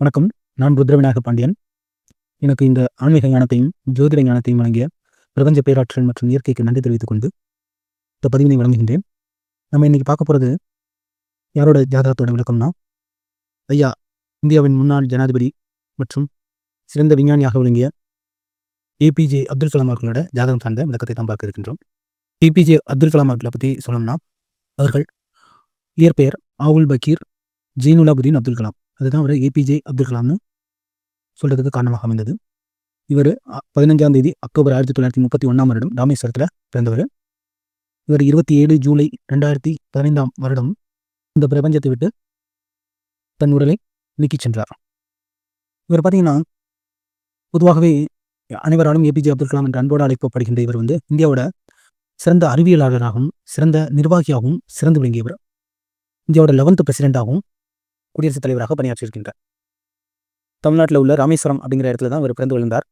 வணக்கம். நான் ருத்ரவிநாயக பாண்டியன். எனக்கு இந்த ஆன்மீக ஞானத்தையும் ஜோதிட ஞானத்தையும் வழங்கிய பிரபஞ்ச பேராற்றல் மற்றும் இயற்கைக்கு நன்றி தெரிவித்துக் கொண்டு இந்த பதிவினை வழங்குகின்றேன். நம்ம இன்னைக்கு பார்க்க போகிறது யாரோட ஜாதகத்தோட விளக்கம்னா ஐயா இந்தியாவின் முன்னாள் ஜனாதிபதி மற்றும் சிறந்த விஞ்ஞானியாக விளங்கிய ஏபிஜே அப்துல் கலாம் அவர்களோட ஜாதகம் சார்ந்த விளக்கத்தை தான் பார்க்க இருக்கின்றோம். ஏபிஜே அப்துல் கலாம் அவர்களை பற்றி சொல்லணும்னா அவர்கள் இயற்பெயர் ஆவுல் பக்கீர் ஜீனுலாபுதீன் அப்துல் கலாம். அதுதான் அவர் ஏபிஜே அப்துல் கலாம்னு சொல்றதுக்கு காரணமாக அமைந்தது. இவர் பதினஞ்சாம் தேதி அக்டோபர் ஆயிரத்தி தொள்ளாயிரத்தி முப்பத்தி ஒன்றாம் வருடம் ராமேஸ்வரத்தில் பிறந்தவர். இவர் இருபத்தி ஏழு ஜூலை ரெண்டாயிரத்தி பதினைந்தாம் வருடம் இந்த பிரபஞ்சத்தை விட்டு தன் உடலை நீக்கிச் சென்றார். இவர் பார்த்தீங்கன்னா பொதுவாகவே அனைவராலும் ஏபிஜே அப்துல் கலாம் என்ற அன்போடு அழைக்கப்படுகின்ற இவர் வந்து இந்தியாவோட சிறந்த அறிவியலாளராகவும் சிறந்த நிர்வாகியாகவும் சிறந்து விளங்கியவர். இந்தியாவோட லெவன்த் பிரசிடென்டாகவும் குடியரசுத் தலைவராக பணியாற்றியிருக்கின்றார். தமிழ்நாட்டில் உள்ள ராமேஸ்வரம் அப்படிங்கிற இடத்துல தான் இவர் பிறந்து விழுந்தார்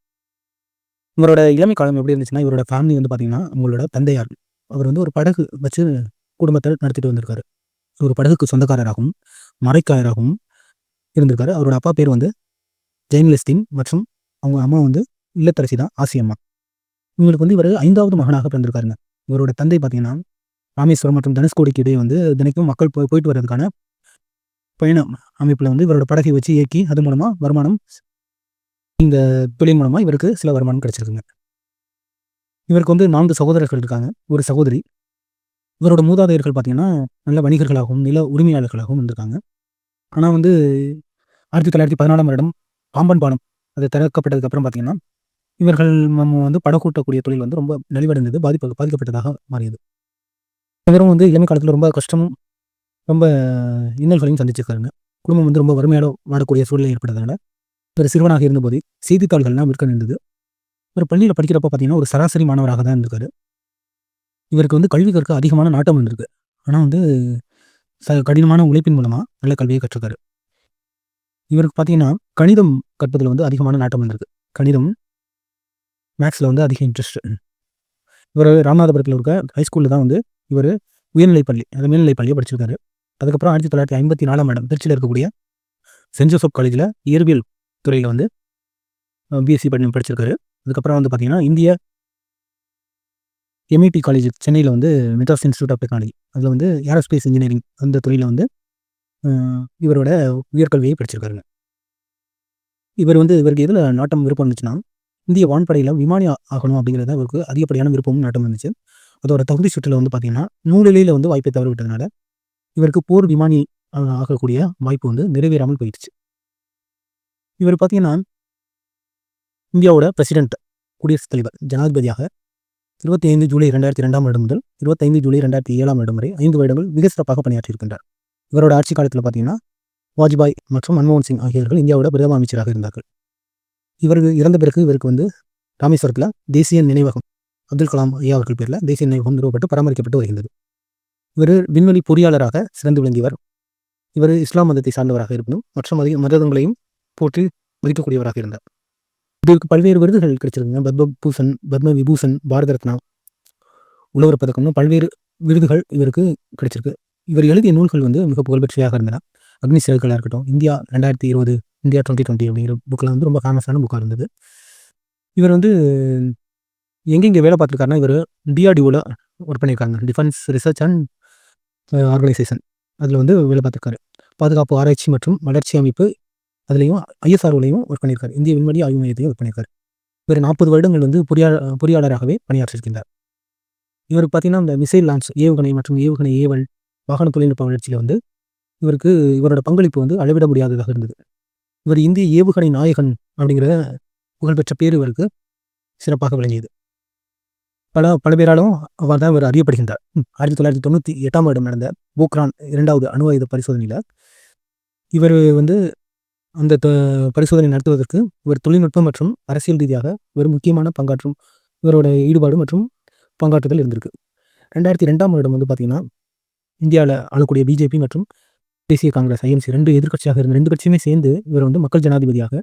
இவரோட இளமை காலம் எப்படி இருந்துச்சுன்னா இவரோட ஃபேமிலி வந்து பார்த்தீங்கன்னா அவங்களோட தந்தையார். அவர் வந்து ஒரு படகு வச்சு குடும்பத்தை நடத்திட்டு வந்திருக்காரு. ஒரு படகுக்கு சொந்தக்காரராகவும் மறைக்காரராகவும் இருந்திருக்காரு. அவரோட அப்பா பேர் வந்து ஜெயன்லிஸ்டின் மற்றும் அவங்க அம்மா வந்து இல்லத்தரசி தான் ஆசியம்மா. இவங்களுக்கு வந்து இவர் ஐந்தாவது மகனாக பிறந்திருக்காருங்க. இவரோட தந்தை பார்த்தீங்கன்னா ராமேஸ்வரம் மற்றும் தனுஷ்கோடிக்கு இடையே வந்து தினைக்கும் மக்கள் போய் போயிட்டு வர்றதுக்கான பயணம் அமைப்பில் வந்து இவரோட படகை வச்சு இயக்கி அது மூலமாக வருமானம் இந்த தொழில் மூலமாக இவருக்கு சில வருமானம் கிடைச்சிருக்குங்க. இவருக்கு வந்து நான்கு சகோதரர்கள் இருக்காங்க. ஒரு சகோதரி இவரோட மூதாதையர்கள் பார்த்தீங்கன்னா நல்ல வணிகர்களாகவும் நில உரிமையாளர்களாகவும் இருந்திருக்காங்க ஆனால் வந்து ஆயிரத்தி தொள்ளாயிரத்தி பதினாலாம் வருடம் பாம்பன் பாலம் அது திறக்கப்பட்டதுக்கப்புறம் பார்த்திங்கன்னா பார்த்தீங்கன்னா இவர்கள் வந்து படக்கூட்டக்கூடிய தொழில் வந்து ரொம்ப நலிவடைந்தது பாதிப்பு பாதிக்கப்பட்டதாக மாறியது. இவரும் வந்து இளமை காலத்தில் ரொம்ப கஷ்டமும் ரொம்ப இன்னல்களையும் சந்திச்சிருக்காருங்க குடும்பம் வந்து ரொம்ப வறுமையோட வாடக்கூடிய சூழ்நிலை ஏற்பட்டதுனால ஒரு சிறுவனாக இருந்தபோது செய்தித்தாள்கள்லாம் விற்க நின்றது. ஒரு பள்ளியில் படிக்கிறப்ப பார்த்தீங்கன்னா ஒரு சராசரி மாணவராக தான் இருந்திருக்காரு. இவருக்கு வந்து கல்வி கற்க அதிகமான நாட்டம் இருந்திருக்கு. ஆனால் வந்து ச கடினமான உழைப்பின் மூலமாக நல்ல கல்வியை கற்றுக்காரு. இவருக்கு பார்த்தீங்கன்னா கணிதம் கற்பதில் வந்து அதிகமான நாட்டம் இருந்திருக்கு. கணிதம் மேக்ஸில் வந்து அதிக இன்ட்ரெஸ்ட் இவர் ராமநாதபுரத்தில் இருக்க ஹைஸ்கூலில் தான் வந்து இவர் உயர்நிலைப்பள்ளி அந்த மேல்நிலைப்பள்ளியை படிச்சிருக்காரு. அதுக்கப்புறம் ஆயிரத்தி தொள்ளாயிரத்தி ஐம்பத்தி நாலாம் ஆண்டு திருச்சியில் இருக்கக்கூடிய சென்ட் ஜோசப் காலேஜில் இயற்பியல் துறையில் வந்து பிஎஸ்சி பண்ணி படிச்சிருக்காரு. அதுக்கப்புறம் வந்து பார்த்தீங்கன்னா இந்திய எம்ஐடி காலேஜ் சென்னையில் வந்து மெட்ராஸ் இன்ஸ்டியூட் ஆஃப் டெக்னாலஜி அதில் வந்து ஏரோஸ்பேஸ் இன்ஜினியரிங் அந்த துறையில் வந்து இவரோட உயர்கல்வியை படிச்சிருக்காருங்க. இவர் வந்து இவருக்கு எதில் நாட்டம் விருப்பம் இருந்துச்சுன்னா இந்திய வான்படையில் விமானி ஆகணும் அப்படிங்கிறத இவருக்கு அதிகப்படியான விருப்பமும் நாட்டம் இருந்துச்சு. அதோட தகுதி சுற்றில் வந்து பார்த்தீங்கன்னா நூலிலையில் வந்து வாய்ப்பை தவறு விட்டதுனால இவருக்கு போர் விமானி ஆகக்கூடிய வாய்ப்பு வந்து நிறைவேறாமல் போயிடுச்சு. இவர் பார்த்தீங்கன்னா இந்தியாவோட பிரசிடென்ட் குடியரசுத் தலைவர் ஜனாதிபதியாக இருபத்தி ஐந்து ஜூலை ரெண்டாயிரத்தி ரெண்டாம் வருடம் முதல் இருபத்தைந்து ஜூலை ரெண்டாயிரத்தி ஏழாம் வருடம் வரை ஐந்து வருடங்கள் மிக சிறப்பாக பணியாற்றியிருக்கின்றார். இவரோட ஆட்சி காலத்தில் பார்த்தீங்கன்னா வாஜ்பாய் மற்றும் மன்மோகன் சிங் ஆகியோர்கள் இந்தியாவோட பிரதம அமைச்சராக இருந்தார்கள். இவருக்கு இறந்த பிறகு இவருக்கு வந்து ராமேஸ்வரத்தில் தேசிய நினைவகம் அப்துல் கலாம் ஐயா அவர்கள் பேரில் தேசிய நினைவகம் நிறுவப்பட்டு பராமரிக்கப்பட்டு வருகின்றது. இவர் விண்வெளி பொறியாளராக சிறந்து விளங்கியவர். இவர் இஸ்லாம் மதத்தை சார்ந்தவராக இருக்கணும் மற்ற மத மதங்களையும் போற்றி மதிக்கக்கூடியவராக இருந்தார். இவருக்கு பல்வேறு விருதுகள் கிடைச்சிருந்தன. பத்ம பூஷன் பத்ம விபூஷன் பாரத ரத்னா உழவர் பதக்கம்னு பல்வேறு விருதுகள் இவருக்கு கிடைச்சிருக்கு. இவர் எழுதிய நூல்கள் வந்து மிக புகழ்பெற்றியாக இருந்தன. அக்னி சிறகுகளாக இருக்கட்டும் இந்தியா ரெண்டாயிரத்தி இருபது இந்தியா டுவெண்ட்டி டுவெண்ட்டி அப்படிங்கிற புக்கில் வந்து ரொம்ப ஃபேமஸான புக்காக இருந்தது. இவர் வந்து எங்கெங்கே வேலை பார்த்துருக்காருன்னா இவர் டிஆர்டிஓவில் ஒர்க் பண்ணியிருக்காங்க. டிஃபென்ஸ் ரிசர்ச் அண்ட் ஆர்கனைசேஷன் அதில் வந்து வேலை பார்த்துருக்காரு. பாதுகாப்பு ஆராய்ச்சி மற்றும் வளர்ச்சி அமைப்பு அதுலேயும் ஐஎஸ்ஆர்ஓலையும் ஒர்க் பண்ணியிருக்காரு இந்திய விண்வெளி ஆய்வு மையத்தையும் ஒர்க் பண்ணியிருக்காரு இவர் நாற்பது வருடங்கள் வந்து பொறியா பொறியாளராகவே பணியாற்றிருக்கின்றார். இவருக்கு பார்த்தீங்கன்னா இந்த மிசைல் லான்ச் ஏவுகணை மற்றும் ஏவுகணை ஏவல் வாகன தொழில்நுட்ப வளர்ச்சியில் வந்து இவருக்கு இவரோட பங்களிப்பு வந்து அளவிட முடியாததாக இருந்தது. இவர் இந்திய ஏவுகணை நாயகன் அப்படிங்கிற புகழ்பெற்ற பேர் இவருக்கு சிறப்பாக விளங்கியது. பல பல பேராலும் அவர் தான் இவர் அறியப்படுகின்றார். ஆயிரத்தி தொள்ளாயிரத்தி தொண்ணூற்றி எட்டாம் வருடம் நடந்த போக்ரான் இரண்டாவது அணு ஆயுத பரிசோதனையில் இவர் வந்து அந்த பரிசோதனை நடத்துவதற்கு இவர் தொழில்நுட்பம் மற்றும் அரசியல் ரீதியாக இவர் முக்கியமான பங்காற்றும் இவரோட ஈடுபாடு மற்றும் பங்காற்றுதல் இருந்திருக்கு. ரெண்டாயிரத்தி ரெண்டாம் வருடம் வந்து பார்த்திங்கன்னா இந்தியாவில் ஆளக்கூடிய பிஜேபி மற்றும் தேசிய காங்கிரஸ் ஐஎம்சி ரெண்டு எதிர்கட்சியாக இருந்த ரெண்டு கட்சியுமே சேர்ந்து இவர் வந்து மக்கள் ஜனாதிபதியாக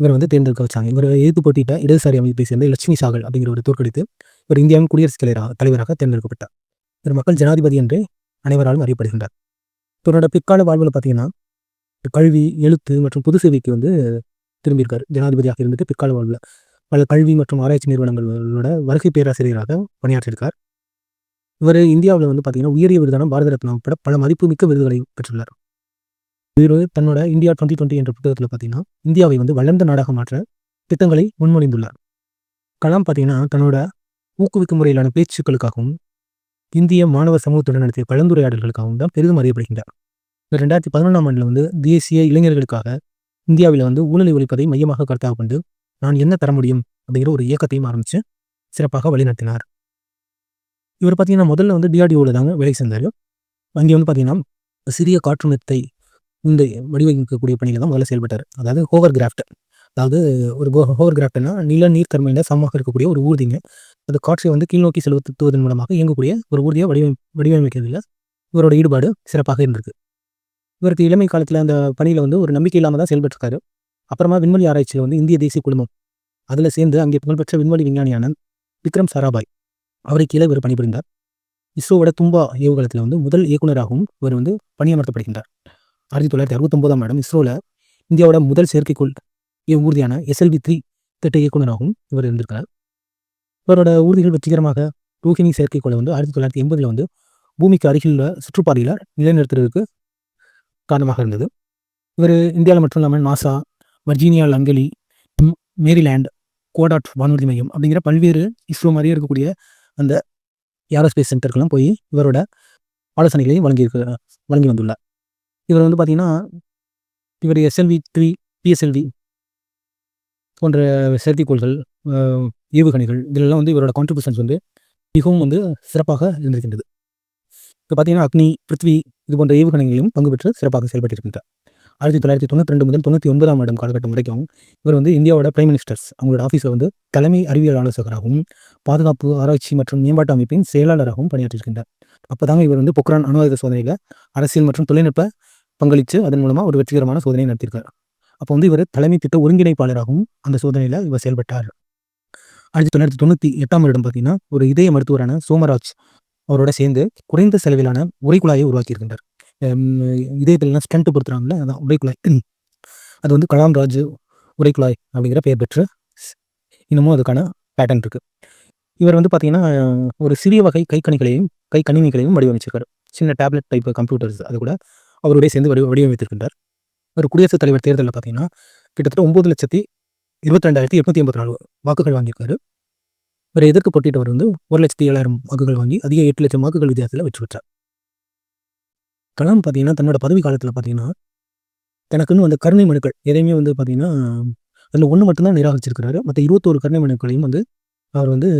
இவர் வந்து தேர்ந்தெடுக்க வச்சாங்க. இவர் எதிர்த்து போட்டியிட்ட இடதுசாரி அமைப்பை சேர்ந்த லட்சுமி சாகல் அப்படிங்கிற ஒரு தோற்கடித்து இவர் இந்தியாவின் குடியரசுத் தலைவராக தலைவராக தேர்ந்தெடுக்கப்பட்டார். இவர் மக்கள் ஜனாதிபதி என்று அனைவராலும் அறியப்படுகின்றார். இவரோட பிற்கால வாழ்வில் பார்த்தீங்கன்னா கல்வி எழுத்து மற்றும் பொது சேவைக்கு வந்து திரும்பியிருக்கார். ஜனாதிபதியாக இருந்துட்டு பிற்கால வாழ்வில் பல கல்வி மற்றும் ஆராய்ச்சி நிறுவனங்களோட வருகை பேராசிரியராக பணியாற்றியிருக்கார். இவர் இந்தியாவில் வந்து பார்த்தீங்கன்னா உயரிய விருதான பாரத ரத்னா உட்பட பல மதிப்புமிக்க விருதுகளை பெற்றுள்ளார். இவர் தன்னோட இந்தியா டுவெண்ட்டி டுவெண்ட்டி என்ற புத்தகத்தில் பார்த்தீங்கன்னா இந்தியாவை வந்து வளர்ந்த நாடாக மாற்ற திட்டங்களை முன்மொழிந்துள்ளார். கலாம் பார்த்தீங்கன்னா தன்னோட ஊக்குவிக்கும் முறையிலான பேச்சுக்களுக்காகவும் இந்திய மாணவ சமூகத்துடன் நடத்திய கலந்துரையாடல்களுக்காகவும் தான் பெரிதும் அறியப்படுகின்றார். இவர் ரெண்டாயிரத்தி பதினொன்றாம் ஆண்டில் வந்து தேசிய இளைஞர்களுக்காக இந்தியாவில் வந்து ஊழலை ஒழிப்பதை மையமாக கருத்தாக கொண்டு நான் என்ன தர முடியும் அப்படிங்கிற ஒரு இயக்கத்தையும் ஆரம்பித்து சிறப்பாக வழிநடத்தினார். இவர் பார்த்தீங்கன்னா முதல்ல வந்து டிஆர்டிஓவில் தாங்க வேலை செஞ்சார். அங்கே வந்து பார்த்தீங்கன்னா சிறிய காற்று மெத்தை இந்த வடிவமைக்கக்கூடிய பணியில் தான் முதல்ல செயல்பட்டார். அதாவது ஹோவர் கிராஃப்ட் அதாவது ஒரு ஹோவர் கிராஃப்ட்னா நில நீர் தன்மையில் சமமாக இருக்கக்கூடிய ஒரு ஊர்திங்க. அது காற்றை வந்து கீழ்நோக்கி செலுத்துவதன் மூலமாக இயங்கக்கூடிய ஒரு ஊர்தியை வடிவமை வடிவமைக்கிறதுல இவரோட ஈடுபாடு சிறப்பாக இருந்திருக்கு. இவருக்கு இளமை காலத்தில் அந்த பணியில் வந்து ஒரு நம்பிக்கை இல்லாமல் தான் செயல்பட்டிருக்காரு. அப்புறமா விண்வெளி ஆராய்ச்சியில் வந்து இந்திய தேசிய குழுமம். அதில் சேர்ந்து அங்கே புகழ்பெற்ற விண்வெளி விஞ்ஞானியான விக்ரம் சாராபாய் அவரை கீழே இவர் பணிபுரிந்தார். இஸ்ரோவோட தும்பா ஏவுகலத்தில் வந்து முதல் இயக்குநராகவும் இவர் வந்து பணியமர்த்தப்படுகின்றார். ஆயிரத்தி தொள்ளாயிரத்தி அறுபத்தொம்போதாம் ஆண்டு இஸ்ரோவில் இந்தியாவோட முதல் செயற்கைக்கோள் ஊர்தியான எஸ்எல்வி த்ரீ திட்ட இயக்குநராகவும் இவர் இருந்திருக்கிறார். இவரோட ஊர்திகள் வெற்றிகரமாக ரோஹிணி செயற்கைக்கோளை வந்து ஆயிரத்தி தொள்ளாயிரத்தி எண்பதில் வந்து பூமிக்கு அருகில் உள்ள சுற்றுப்பாதையில் நிலைநிறுத்துறதுக்கு காரணமாக இருந்தது. இவர் இந்தியாவில் மட்டும் இல்லாமல் NASA Virginia Langley Maryland Goddard வானூர்தி மையம் அப்படிங்கிற பல்வேறு இஸ்ரோ மாதிரியே இருக்கக்கூடிய அந்த ஏரோஸ்பேஸ் சென்டருக்கெல்லாம் போய் இவரோட ஆலோசனைகளையும் வழங்கி வழங்கி வந்துள்ளார். இவர் வந்து பார்த்தீங்கன்னா இவர் எஸ்எல்வி த்ரீ பிஎஸ்எல்வி போன்ற செயற்கைக்கோள்கள் ஏவுகணைகள் இதிலெல்லாம் வந்து இவரோட கான்ட்ரிபியூஷன்ஸ் வந்து மிகவும் வந்து சிறப்பாக இருந்திருக்கின்றது. இப்போ பார்த்தீங்கன்னா அக்னி பிருத்வி இது போன்ற ஏவுகணைகளையும் பங்கு பெற்று சிறப்பாக செயல்பட்டிருக்கின்றார். ஆயிரத்தி தொள்ளாயிரத்தி தொண்ணூற்றி ரெண்டு முதல் தொண்ணூற்றி ஒன்பதாம் ஆண்டு காலகட்டம் வரைக்கும் இவர் வந்து இந்தியாவோட பிரைம் மினிஸ்டர்ஸ் அவங்களோட ஆஃபீஸில் வந்து தலைமை அறிவியல் ஆலோசகராகவும் பாதுகாப்பு ஆராய்ச்சி மற்றும் மேம்பாட்டு அமைப்பின் செயலாளராகவும் பணியாற்றியிருக்கின்றார். அப்போ தாங்க இவர் வந்து பொக்ரான் அணுவாயுத சோதனையில் அரசியல் மற்றும் தொழில்நுட்ப பங்களித்து அதன் மூலமாக ஒரு வெற்றிகரமான சோதனை நடத்தியிருக்கார். அப்போ வந்து இவர் தலைமை திட்ட ஒருங்கிணைப்பாளராகவும் அந்த சோதனையில் இவர் செயல்பட்டார். ஆயிரத்தி தொள்ளாயிரத்தி தொண்ணூற்றி எட்டாம் வருடம் பார்த்தீங்கன்னா ஒரு இதய மருத்துவரான சோமராஜ் அவரோட சேர்ந்து குறைந்த செலவிலான உரைக்குழாயை உருவாக்கியிருக்கின்றார். இதயத்திலாம் ஸ்டண்ட் பொறுத்துறாங்கல்ல அதான் உரைக்குழாய் அது வந்து கலாம் ராஜ் உரைக்குழாய் அப்படிங்கிற பெயர் பெற்று இன்னமும் அதுக்கான பேட்டர்ன் இருக்குது இவர் வந்து பார்த்தீங்கன்னா ஒரு சிறிய வகை கைக்கணிகளையும் கை கணினிகளையும் வடிவமைச்சிருக்காரு. சின்ன டேப்லெட் டைப் கம்ப்யூட்டர்ஸ் அது கூட அவருடைய சேர்ந்து வடி வடிவமைத்திருக்கின்றார். அவர் குடியரசுத் தலைவர் தேர்தலில் பார்த்தீங்கன்னா கிட்டத்தட்ட ஒம்பது லட்சத்தி இருபத்தி ரெண்டாயிரத்தி எட்நூத்தி எண்பத்தி நாலு வாக்குகள் வாங்கியிருக்காரு. இவர் எதிர்க்கு போட்டியிட்டவர் வந்து ஒரு லட்சத்தி ஏழாயிரம் வாக்குகள் வாங்கி அதிக எட்டு லட்சம் வாக்குகள் வித்தியாசத்தில் வெற்றி பெற்றார். கலாம் பார்த்தீங்கன்னா தன்னோட பதவி காலத்தில் பார்த்தீங்கன்னா தனக்குன்னு வந்து கருணை மனுக்கள் எதையுமே வந்து பார்த்தீங்கன்னா அதில் ஒன்று மட்டும்தான் நிராகரிச்சிருக்கிறாரு. மற்ற இருபத்தோரு கருணை மனுக்களையும் வந்து அவர் வந்து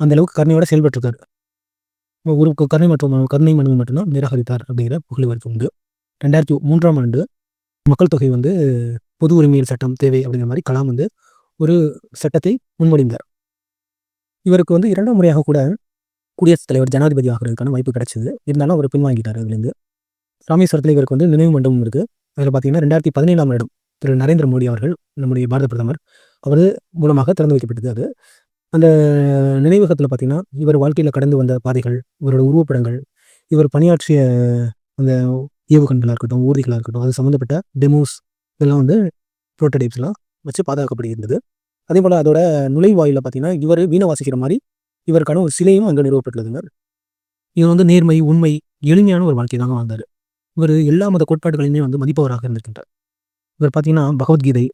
அந்த அளவுக்கு கருணையோட செயல்பட்டிருக்காரு. ஒரு கருணை மற்றும் கருணை மனுவை மட்டும்தான் நிராகரித்தார் அப்படிங்கிற புகழ்வருக்கு உண்டு. ரெண்டாயிரத்தி மூன்றாம் ஆண்டு மக்கள் தொகை வந்து பொது உரிமையல் சட்டம் தேவை அப்படிங்கிற மாதிரி கலாம் வந்து ஒரு சட்டத்தை முன்மொழிந்தார். இவருக்கு வந்து இரண்டாம் முறையாக கூட குடியரசுத் தலைவர் ஜனாதிபதி ஆகிறதுக்கான வாய்ப்பு கிடைச்சது. இருந்தாலும் அவர் பின்வாங்கிட்டார் அதுலேருந்து. ராமேஸ்வரத்தில் இவருக்கு வந்து நினைவு மண்டபம் இருக்குது அதில் பார்த்தீங்கன்னா ரெண்டாயிரத்தி பதினேழாம் இடம் திரு நரேந்திர மோடி அவர்கள் நம்முடைய பாரத பிரதமர் அவர் மூலமாக திறந்து வைக்கப்பட்டது அது. அந்த நினைவகத்தில் பார்த்தீங்கன்னா இவர் வாழ்க்கையில் கடந்து வந்த பாதைகள் இவரோட உருவப்படங்கள் இவர் பணியாற்றிய அந்த ஏவுகண்களாக இருக்கட்டும் ஊர்திகளாக இருக்கட்டும் அது சம்மந்தப்பட்ட டெமோஸ் இதெல்லாம் வந்து ப்ரோட்டோடைப்ஸ்லாம் வச்சு பாதுகாக்கப்படுகிறது அதே போல் அதோட நுழைவாயில் பார்த்தீங்கன்னா இவர் வீணை வாசிக்கிற மாதிரி இவருக்கான ஒரு சிலையும் அங்கே நிறுவப்பட்டுள்ளதுங்க. இவர் வந்து நேர்மை உண்மை எளிமையான ஒரு வாழ்க்கை தாங்க வாழ்ந்தார். இவர் எல்லா மத கோட்பாடுகளையுமே வந்து மதிப்பவராக இருந்திருக்கின்றார். இவர் பார்த்தீங்கன்னா பகவத்கீதை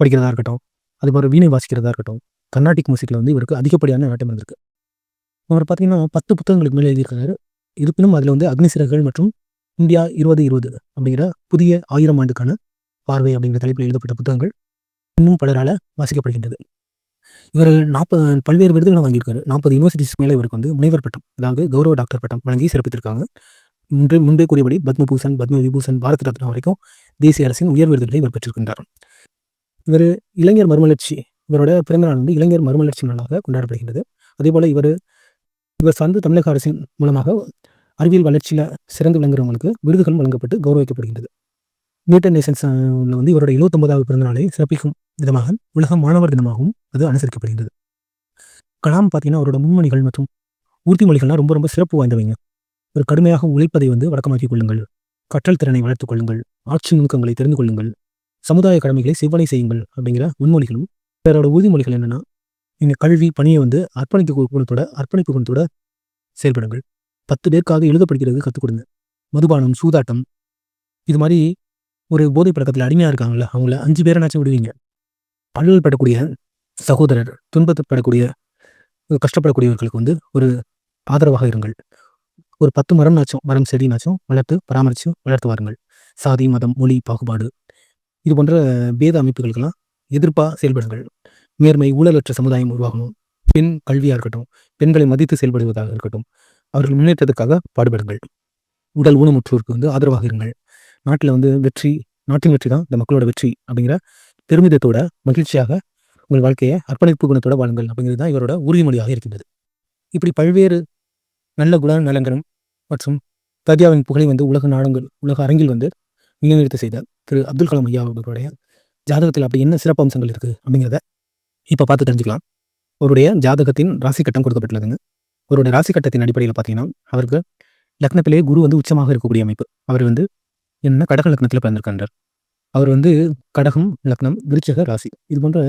படிக்கிறதா இருக்கட்டும் அதுபோல் வீணை வாசிக்கிறதா இருக்கட்டும் கர்நாடிக் மியூசிக்கில் வந்து இவருக்கு அதிகப்படியான நாட்டம் இருந்திருக்கு. அவர் பார்த்தீங்கன்னா பத்து புத்தகங்களுக்கு மேலே எழுதியிருக்காரு. இருப்பினும் அதில் வந்து அக்னிசிறகுகள் மற்றும் இந்தியா இருபது இருபது அப்படிங்கிற புதிய ஆயிரம் ஆண்டுக்கான பார்வை அப்படிங்கிற தலைப்பில் எழுதப்பட்ட புத்தகங்கள் இன்னும் பலரால் வாசிக்கப்படுகின்றது. இவர் நாற்பது பல்வேறு விருதுகளை வாங்கியிருக்காரு. நாற்பது யூனிவர்சிட்டிஸ் மேலே இவருக்கு வந்து முனைவர் பட்டம் அதாவது கௌரவ டாக்டர் பட்டம் வழங்கி சிறப்பித்திருக்காங்க. முன்பே முன்பே கூறியபடி பத்மபூஷன் பத்ம விபூஷன் பாரத ரத்னா வரைக்கும் தேசிய அரசின் உயர் விருதுகளை இவர் பெற்றிருக்கின்றார். இவர் இளைஞர் மறுமலர்ச்சி இவரோட பிறந்தநாள் வந்து இளைஞர் மறுமலர்ச்சி நாளாக கொண்டாடப்படுகின்றது. அதே போல் இவர் இவர் சார்ந்து தமிழக அரசின் மூலமாக அறிவியல் வளர்ச்சியில் சிறந்து விளங்குறவங்களுக்கு விருதுகள் வழங்கப்பட்டு கௌரவிக்கப்படுகின்றது. நியூட்டன் நேஷன்ஸ் வந்து இவரோட எழுபத்தொன்பதாவது பிறந்தநாளை சிறப்பிக்கும் விதமாக உலக மாணவர் தினமாகவும் அது அனுசரிக்கப்படுகிறது கலாம் பார்த்தீங்கன்னா அவரோட முன்மொழிகள் மற்றும் உறுதிமொழிகள்லாம் ரொம்ப ரொம்ப சிறப்பு வாய்ந்தவைங்க. ஒரு கடுமையாக உழைப்பதை வந்து வழக்கமாக்கிக் கொள்ளுங்கள். கற்றல் திறனை வளர்த்துக் கொள்ளுங்கள். ஆட்சி நுணுக்கங்களை தெரிந்து கொள்ளுங்கள். சமுதாய கடமைகளை செவ்வனை செய்யுங்கள் அப்படிங்கிற முன்மொழிகளும் பிறரோட உறுதிமொழிகள் என்னென்னா நீங்கள் கல்வி பணியை வந்து அர்ப்பணிக்க குணத்தோட அர்ப்பணிப்பு குணத்தோட செயல்படுங்கள். பத்து பேருக்காக எழுத படிக்கிறது கற்றுக் கொடுங்க. மதுபானம் சூதாட்டம் இது மாதிரி ஒரு போதை பழக்கத்தில் அடிமையாக இருக்காங்கல்ல அவங்கள அஞ்சு பேரனாச்சும் விடுவீங்க. பல்லுவல் படக்கூடிய சகோதரர் துன்பப்படக்கூடிய கஷ்டப்படக்கூடியவர்களுக்கு வந்து ஒரு ஆதரவாக இருங்கள். ஒரு பத்து மரம் நாச்சும் மரம் செடினாச்சும் வளர்த்து பராமரித்து வளர்த்து வாருங்கள். சாதி மதம் மொழி பாகுபாடு இது போன்ற பேத அமைப்புகளுக்கெல்லாம் எதிர்ப்பாக செயல்படுங்கள். நேர்மை ஊழலற்ற சமுதாயம் உருவாகணும். பெண் கல்வியாக இருக்கட்டும் பெண்களை மதித்து செயல்படுவதாக இருக்கட்டும் அவர்கள் முன்னேற்றத்துக்காக பாடுபடுங்கள். உடல் ஊனமுற்றோருக்கு வந்து ஆதரவாக இருங்கள். நாட்டில் வந்து வெற்றி நாட்டின் வெற்றி தான் இந்த மக்களோட வெற்றி அப்படிங்கிற பெருமிதத்தோட மகிழ்ச்சியாக உங்கள் வாழ்க்கையை அர்ப்பணிப்பு குணத்தோட வாழுங்கள் அப்படிங்கிறது தான் இவரோட உறுதிமொழியாக இருக்கின்றது. இப்படி பல்வேறு நல்ல குண நலங்களும் மற்றும் தர்யாவின் புகழை வந்து உலக நாடுகள் உலக அரங்கில் வந்து நிலைநிறுத்த செய்த திரு அப்துல் கலாம் ஐயா அவர்களுடைய ஜாதகத்தில் அப்படி என்ன சிறப்பு அம்சங்கள் இருக்குது அப்படிங்கிறத இப்போ பார்த்து தெரிஞ்சுக்கலாம். அவருடைய ஜாதகத்தின் ராசி கட்டம் கொடுக்கப்பட்டுள்ளதுங்க. அவருடைய ராசி கட்டத்தின் அடிப்படையில் பார்த்தீங்கன்னா அவருக்கு லக்னத்திலேயே குரு வந்து உச்சமாக இருக்கக்கூடிய அமைப்பு. அவர் வந்து என்ன கடக லக்னத்தில் பிறந்திருக்கின்றார். அவர் வந்து கடகம் லக்னம் விருச்சக ராசி. இது போன்ற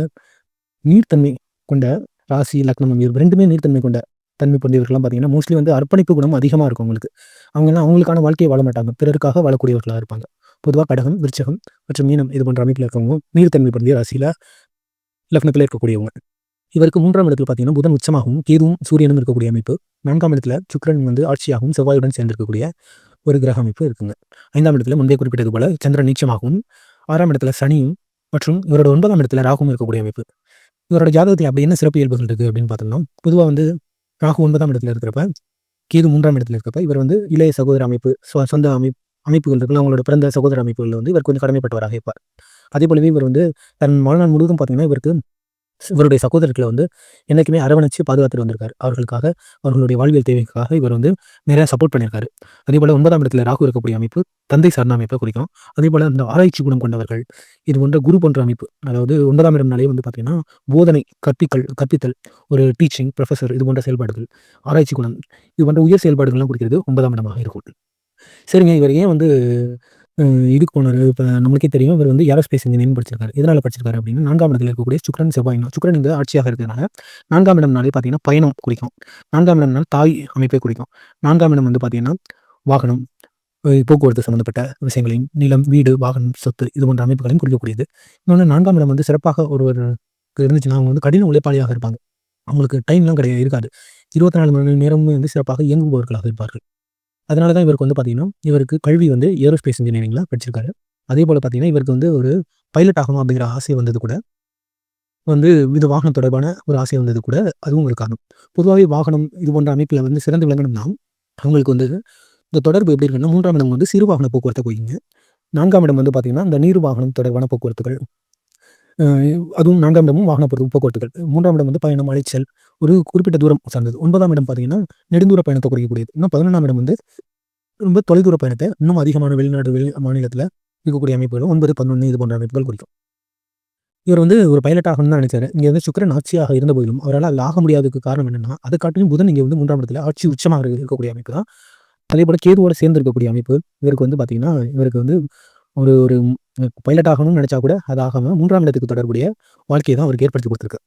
நீர்த்தன்மை கொண்ட ராசி லக்னம் இது ரெண்டுமே நீர்த்தன்மை கொண்ட தன்மை பொருந்தியவர்கள்லாம் பார்த்தீங்கன்னா மோஸ்ட்லி வந்து அர்ப்பணிப்பு குணம் அதிகமாக இருக்கும் அவங்களுக்கு. அவங்கெல்லாம் அவங்களுக்கான வாழ்க்கையை வாழ மாட்டாங்க. பிறருக்காக வாழக்கூடியவர்களாக இருப்பாங்க. பொதுவாக கடகம் விருச்சகம் மற்றும் மீனம் இது போன்ற அமைப்பில் இருக்கவங்க நீர்த்தன்மை பொருந்திய ராசியில் லக்னத்தில் இருக்கக்கூடியவங்க. இவருக்கு மூன்றாம் இடத்துல பார்த்தீங்கன்னா புதன் உச்சமாகவும் கேதுவும் சூரியனும் இருக்கக்கூடிய அமைப்பு. நான்காம் இடத்துல சுக்கரன் வந்து ஆட்சியாகவும் செவ்வாயுடன் சேர்ந்திருக்கக்கூடிய ஒரு கிரக அமைப்பு இருக்குங்க. ஐந்தாம் இடத்துல முன்பே குறிப்பிட்டது போல சந்திரன் நீச்சமாகவும் ஆறாம் இடத்துல சனியும் மற்றும் இவரோட ஒன்பதாம் இடத்துல ராகுவும் இருக்கக்கூடிய அமைப்பு. இவரோட ஜாதகத்தில் அப்படி என்ன சிறப்பு இயல்புகள் இருக்குது அப்படின்னு பார்த்தோம்னா பொதுவாக வந்து ராகு ஒன்பதாம் இடத்துல இருக்கிறப்ப கேது மூன்றாம் இடத்துல இருக்கிறப்ப இவர் வந்து இளைய சகோதர அமைப்பு சொந்த அமைப்பு அமைப்புகள் இருக்குல்ல அவங்களோட பிறந்த சகோதர அமைப்புகளில் வந்து இவர் கொஞ்சம் கடமைப்பட்டவராக இருப்பார். அதே போலவே இவர் வந்து தன் வாழ்நாள் முழுவதும் பார்த்தீங்கன்னா இவருக்கு இவருடைய சகோதரர்களை வந்து என்றைக்குமே அரவணைச்சு பாதுகாத்துட்டு வந்திருக்காரு. அவர்களுக்காக அவர்களுடைய வாழ்வியல் தேவைக்காக இவர் வந்து நிறையா சப்போர்ட் பண்ணியிருக்காரு. அதே போல ஒன்பதாம் இடத்துல ராகு இருக்கக்கூடிய அமைப்பு தந்தை சார்ந்த அமைப்பை குறிக்கும். அதே போல அந்த ஆராய்ச்சி குணம் கொண்டவர்கள் இது போன்ற குரு போன்ற அமைப்பு அதாவது ஒன்பதாம் இடம்னாலே வந்து பார்த்தீங்கன்னா போதனை கற்பிக்கல் கற்பித்தல் ஒரு டீச்சிங் ப்ரொஃபஸர் இது போன்ற செயல்பாடுகள் ஆராய்ச்சி குணம் இது போன்ற உயர் செயல்பாடுகள்லாம் குறிக்கிறது ஒன்பதாம் இடமாக இருக்கும். சரிங்க இவர் ஏன் வந்து இதுக்கு போனார் இப்போ நம்மளுக்கே தெரியும் இவர் வந்து ஏரோஸ்பேஸ் இன்ஜினியரிங் படிச்சிருக்காரு. எதனால் படிச்சிருக்காரு அப்படின்னு நான்காம் இடத்தில் இருக்கக்கூடிய சுக்கரன் செவ்வாயினம் சுக்ரன் வந்து ஆட்சியாக இருக்கிறதுனால நான்காம் இடம்னாலே பார்த்தீங்கன்னா பயணம் குறிக்கும். நான்காம் இடம்னால தாய் அமைப்பை குறிக்கும். நான்காம் இடம் வந்து பார்த்தீங்கன்னா வாகனம் போக்குவரத்து சம்மந்தப்பட்ட விஷயங்களையும் நிலம் வீடு வாகனம் சொத்து இது போன்ற அமைப்புகளையும் குறிக்கக்கூடியது. இன்னொன்று நான்காம் இடம் வந்து சிறப்பாக ஒருவர் இருந்துச்சுன்னா அவங்க வந்து கடின உழைப்பாளியாக இருப்பாங்க. அவங்களுக்கு டைம்லாம் கிடையாது இருக்காது. இருபத்தி நாலு மணி நேரமும் வந்து சிறப்பாக இயங்குபவர்களாக இருப்பார்கள். அதனால தான் இவருக்கு வந்து பார்த்தீங்கன்னா இவருக்கு கல்வி வந்து ஏரோஸ்பேஸ் இன்ஜினியரிங்கில் படிச்சிருக்காரு. அதே போல் பார்த்தீங்கன்னா இவருக்கு வந்து ஒரு பைலட் ஆகணும் அப்படிங்கிற ஆசை வந்தது கூட வந்து இது வாகனம் தொடர்பான ஒரு ஆசை வந்தது கூட அதுவும் ஒரு காரணம். பொதுவாகவே வாகனம் இது போன்ற அமைப்பில் வந்து சிறந்து விளங்கணும்னா அவங்களுக்கு வந்து இந்த தொடர்பு எப்படி இருக்குன்னா மூன்றாம் இடம் வந்து சிறு வாகன போக்குவரத்தை போயிங்க நான்காம் இடம் வந்து பார்த்தீங்கன்னா இந்த நீர் வாகனம் தொடர்பான போக்குவரத்துகள் அதுவும் நான்காம் இடமும் வாகன போக்குவரத்துகள் மூன்றாம் இடம் வந்து பயணம் அலைச்சல். ஒரு குறிப்பிட்ட தூரம் சார்ந்தது. ஒன்பதாம் இடம் பார்த்தீங்கன்னா நெடுந்தூர பயணத்தை குறைக்கக்கூடியது. இன்னும் பதினொன்றாம் இடம் வந்து ரொம்ப தொலைதூர பயணத்தை இன்னும் அதிகமான வெளிநாடு வெளி மாநிலத்தில் இருக்கக்கூடிய அமைப்புகளும் ஒன்பது பதினொன்று இது போன்ற அமைப்புகள் குறிக்கும். இவர் வந்து ஒரு பைலட் ஆகணும்னு தான் நினைச்சாரு. இங்கே வந்து சுக்கரன் ஆட்சியாக இருந்த போதிலும் அவரால் அது ஆக முடியாததுக்கு காரணம் என்னன்னா அதை காட்டிலும் புதன் இங்கே வந்து மூன்றாம் இடத்துல ஆட்சி உச்சமாக இருக்கக்கூடிய அமைப்பு தான். அதே போல் கேதுவோடு சேர்ந்து இருக்கக்கூடிய அமைப்பு. இவருக்கு வந்து பார்த்தீங்கன்னா இவருக்கு வந்து ஒரு ஒரு பைலட் ஆகணும்னு நினச்சா கூட அது ஆகாமல் மூன்றாம் இடத்துக்கு தொடர்புடைய வாழ்க்கையை தான் அவருக்கு ஏற்படுத்தி கொடுத்துருக்கு.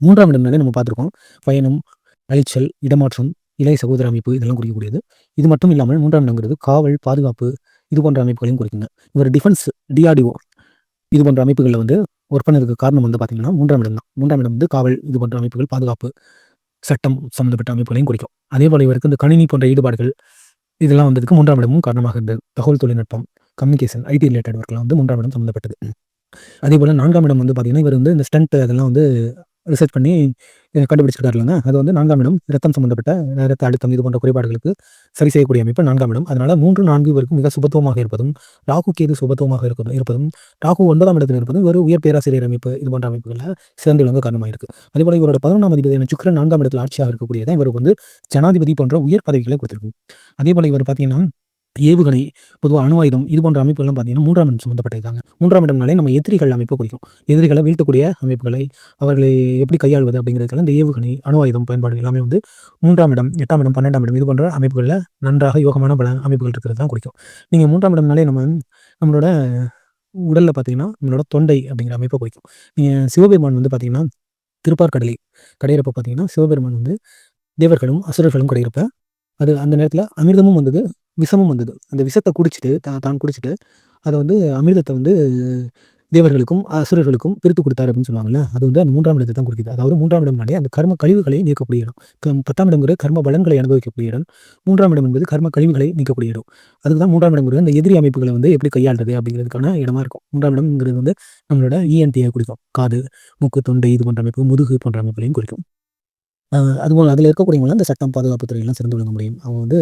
மூன்றாம் இடம்னாலே நம்ம பார்த்துருக்கோம். பயணம் அழிச்சல் இடமாற்றம் இளைய சகோதர அமைப்பு இதெல்லாம் குறிக்கக்கூடியது. இது மட்டும் இல்லாமல் மூன்றாம் இடங்கிறது காவல் பாதுகாப்பு இது போன்ற அமைப்புகளையும் குறிக்குங்க. இவர் டிஃபென்ஸ் டிஆர்டிஓ இது போன்ற அமைப்புகளில் வந்து ஒர்க் பண்ணதுக்கு காரணம் வந்து பார்த்தீங்கன்னா மூன்றாம் இடம் தான். மூன்றாம் இடம் வந்து காவல் இது போன்ற அமைப்புகள் பாதுகாப்பு சட்டம் சம்மந்தப்பட்ட அமைப்புகளையும் குறிக்கும். அதே போல இவருக்கு இந்த கணினி போன்ற ஈடுபாடுகள் இதெல்லாம் வந்ததுக்கு மூன்றாம் இடமும் காரணமாக இருந்தது தகவல் தொழில்நுட்பம் கம்யூனிகேஷன் ஐடி ரிலேட்டட் ஒர்க்லாம் வந்து மூன்றாம் இடம் சம்மந்தப்பட்டது. அதே போல் நான்காம் இடம் வந்து பார்த்தீங்கன்னா இவர் வந்து இந்த ஸ்டண்ட் அதெல்லாம் வந்து ரிசர்ச் பண்ணி கண்டுபிடிச்சிருக்காருலங்க அது வந்து நான்காம் இடம் ரத்தம் சம்மந்தப்பட்ட ரத்த அழுத்தம் இது போன்ற குறைபாடுகளுக்கு சரி செய்யக்கூடிய அமைப்பு நான்காம் இடம். அதனால மூன்று நான்கு இவருக்கு மிக சுபத்துவமாக இருப்பதும் ராகு கேது சுபத்துவமாக இருப்பதும் இருப்பதும் ராகு ஒன்பதாம் இடத்தில் இருப்பதும் ஒரு உயர் பேராசிரியர் அமைப்பு இது போன்ற அமைப்புகளில் சிறந்து விளங்க காரணமாக இருக்கு அதேபோல இவரோட பதினொன்றாம் அதிபதி சுக்கரன் நான்காம் இடத்தில் ஆட்சியாக இருக்கக்கூடியதான் இவருக்கு வந்து ஜனாதிபதி போன்ற உயர் பதவிகளை கொடுத்திருக்கும் அதே போல இவர் பார்த்தீங்கன்னா ஏவுகணை பொதுவாக அணு ஆயுதம் இது போன்ற அமைப்புகள்லாம் பார்த்தீங்கன்னா மூன்றாம் இடம் சம்மந்தப்பட்டிருக்காங்க மூன்றாம் இடம்னாலே நம்ம எதிரிகள் அமைப்பு குறிக்கும். எதிரிகளை வீழ்த்தக்கூடிய அமைப்புகளை அவர்களை எப்படி கையாள்வது அப்படிங்கிறதுக்கெல்லாம் இந்த ஏவுகணை அணு ஆயுதம் பயன்பாடு எல்லாமே வந்து மூன்றாம் இடம் எட்டாம் இடம் பன்னெண்டாம் இடம் இது போன்ற அமைப்புகளில் நன்றாக யோகமான பல அமைப்புகள் இருக்கிறது தான் குறிக்கும். நீங்கள் மூன்றாம் இடம்னாலே நம்ம நம்மளோட உடலில் பார்த்தீங்கன்னா நம்மளோட தொண்டை அப்படிங்கிற அமைப்பை குறிக்கும். நீங்கள் சிவபெருமான் வந்து பார்த்தீங்கன்னா திருப்பார்கடலை கடையிறப்ப பார்த்தீங்கன்னா சிவபெருமான் வந்து தேவர்களும் அசுரர்களும் கடையிறப்ப அது அந்த நேரத்தில் அமிர்தமும் வந்தது விஷமும் வந்தது. அந்த விஷத்தை குடிச்சிட்டு தான் தான் குடிச்சிட்டு அதை வந்து அமிர்தத்தை வந்து தேவர்களுக்கும் அசுரர்களுக்கும் பிரித்து கொடுத்தாரு அப்படின்னு சொல்லுவாங்கல்ல அது வந்து அந்த மூன்றாம் இடத்தை தான் குறிக்குது. அதாவது மூன்றாம் இடம்னாலே அந்த கர்ம கழிவுகளை நீக்கக்கூடிய இடம். பத்தாம் இடம்ங்கிற கர்ம பலன்களை அனுபவிக்கக்கூடிய இடம். மூன்றாம் இடம் என்பது கர்ம கழிவுகளை நீக்கக்கூடிய இடம். அதுக்கு தான் மூன்றாம் இடம்ங்கிறது அந்த எதிரி அமைப்புகளை வந்து எப்படி கையாளுறது அப்படிங்கிறதுக்கான இடமா இருக்கும். மூன்றாம் இடம்ங்கிறது வந்து நம்மளோட இஎன்டியை குறிக்கும். காது மூக்கு தொண்டை இது போன்ற அமைப்பு முதுகு போன்ற அமைப்புகளையும் குறிக்கும். அதுபோல் அதில் இருக்கக்கூடியவங்களாம் அந்த சட்டம் பாதுகாப்பு துறையெல்லாம் சிறந்து விளங்க முடியும். அவங்க வந்து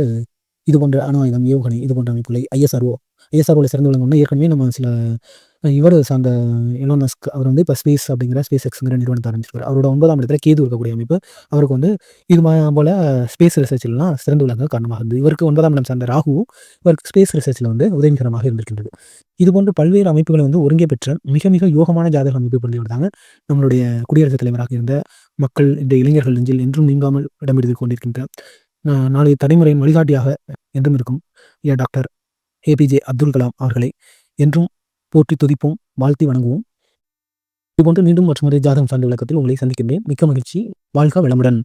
இது போன்ற அணு ஆயுதம் ஏவுகணை இது போன்ற அமைப்புகளை ஐஎஸ்ஆர்ஓ ஐஎஸ்ஆர்ஓவில் சிறந்து விளங்கணும்னா ஏற்கனவே நம்ம சில இவர் சார்ந்த எலோன் மஸ்க் அவர் வந்து இப்போ ஸ்பேஸ் அப்படிங்கிற ஸ்பேஸ் எக்ஸுங்கிற நிறுவனத்தை ஆரம்பிச்சிருக்காரு. அவரோட ஒன்பதாம் இடத்துல கேது இருக்கக்கூடிய அமைப்பு. அவருக்கு வந்து இது மா- போல ஸ்பேஸ் ரிசர்ச்லாம் சிறந்து விளங்க காரணமாகுது இவருக்கு ஒன்பதாம் இடம் சார்ந்த ராகுவும் இவருக்கு ஸ்பேஸ் ரிசர்ச்சில் வந்து உதவிகரமாக இருந்திருக்கின்றது. இது போன்ற பல்வேறு அமைப்புகளை வந்து ஒருங்கே பெற்ற மிக மிக யோகமான ஜாதக அமைப்பு புரிந்து நம்மளுடைய குடியரசுத் தலைவராக இருந்த மக்கள் இந்த இளைஞர்கள் நெஞ்சில் என்றும் நீங்காமல் இடம்பிடித்து கொண்டிருக்கின்ற நாளைய தலைமுறையின் வழிகாட்டியாக என்றும் இருக்கும். ஏ doctor A P J Abdul Kalam அவர்களை என்றும் போற்றி துதிப்போம் வாழ்த்தி வணங்குவோம். இதுபோன்று மீண்டும் மற்றொரு ஜாதகம் சார்ந்த விளக்கத்தில் உங்களை சந்திக்கின்றேன். மிக்க மகிழ்ச்சி. வாழ்க வளமுடன்.